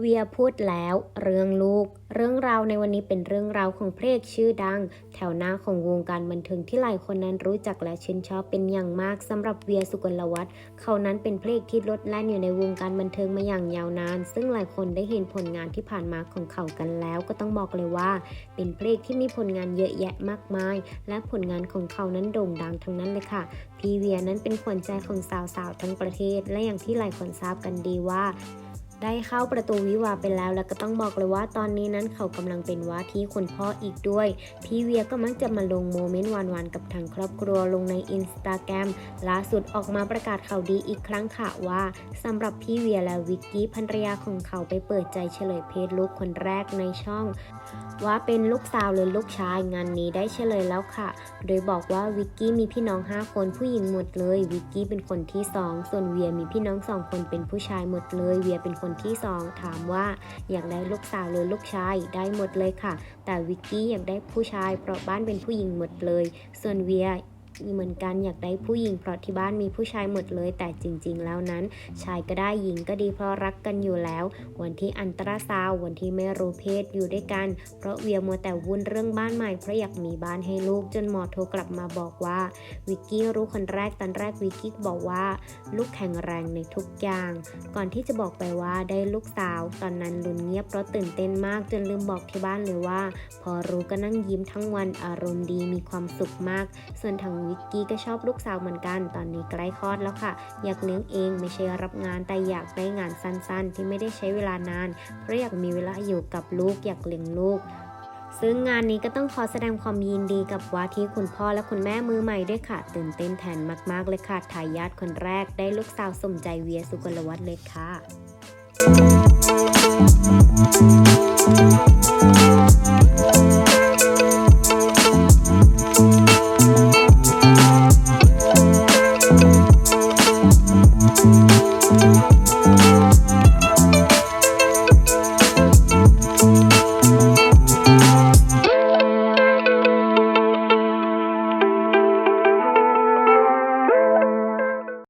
เวียพูดแล้วเรื่องลูก เรื่องราวในวันนี้เป็นเรื่องราวของเพระเอกชื่อดัง แถวหน้าของวงการบันเทิงที่หลายคนนั้นรู้จักและชื่นชอบเป็นอย่างมากสำหรับเวียสุกลวัฒน์เขานั้นเป็นเพระเอกที่ลดแล่นอยู่ในวงการบันเทิงมาอย่างยาวนาน ซึ่งหลายคนได้เห็นผลงานที่ผ่านมาของเขากันแล้วก็ต้องบอกเลยว่า เป็นเพระเอกที่มีผลงานเยอะแยะมากมาย และผลงานของเขานั้นโด่งดังทั้งนั้นเลยค่ะพี่เวียนั้นเป็นขวัญใจของสาวๆทั้งประเทศ และอย่างที่หลายคนทราบกันดีว่า ได้เข้าประตูวิวาไปแล้ว แล้วก็ต้องบอกเลยว่าตอนนี้นั้นเขากำลังเป็นว่าที่คุณพ่ออีกด้วย พี่เวียก็มักจะมาลงโมเมนต์หวานๆกับทางครอบครัวลงในอินสตาแกรมล่าสุดออกมาประกาศข่าวดีอีกครั้งค่ะว่าสำหรับพี่เวียและวิกกี้ภรรยาของเขาไปเปิดใจเฉลยเพศลูกคนแรกในช่อง ว่าเป็นลูกสาวหรือลูกชายงานนี้ได้เฉลยแล้วค่ะ โดยบอกว่าวิกกี้มีพี่น้อง 5 คนผู้หญิงหมดเลยวิกกี้เป็นคนที่ 2 ส่วนเวียมีพี่น้อง 2 คนเป็นผู้ชายหมดเลยเวียเป็นคนนที่2ถามว่าอยากได้ลูกสาวหรือลูกชายได้หมดเลยค่ะ แต่วิกกี้อยากได้ผู้ชายเพราะบ้านเป็นผู้หญิงหมดเลย ส่วนเวีย เหมือนกันอยากได้ผู้หญิงเพราะที่บ้านมีผู้ชายหมดเลย แต่จริง ๆ แล้วนั้น ชายก็ได้หญิงก็ดีเพราะรักกันอยู่แล้ว วันที่อันตราซาววันที่ไม่รู้เพศอยู่ด้วยกัน เพราะเวียมัวแต่วุ่นเรื่องบ้านใหม่เพราะอยากมีบ้านให้ลูกจนหมอโทรกลับมาบอกว่า วิกกี้รู้คนแรกตอนแรกวิกกี้บอกว่า ลูกแข็งแรงในทุกอย่าง ก่อนที่จะบอกไปว่าได้ลูกสาว ตอนนั้นลุนเงียบเพราะตื่นเต้นมากจนลืมบอกที่บ้านเลยว่า พอรู้ก็นั่งยิ้มทั้งวันอารมณ์ดีมีความสุขมาก ส่วนทางวิกกี้ก็ชอบลูกสาวเหมือนกัน ตอนนี้ใกล้คลอดแล้วค่ะ อยากเลี้ยงเองไม่ใช่รับงานแต่อยากได้งานสั้นๆ ที่ไม่ได้ใช้เวลานาน เพราะอยากมีเวลาอยู่กับลูกอยากเลี้ยงลูกซึ่งงานนี้ก็ต้องขอแสดงความยินดีกับว่าที่คุณพ่อและคุณแม่มือใหม่ด้วยค่ะ ตื่นเต้นแทนมาก ๆ เลยค่ะทายาทคนแรกได้ลูกสาวสมใจเวียสุกลวัฒน์เลยค่ะ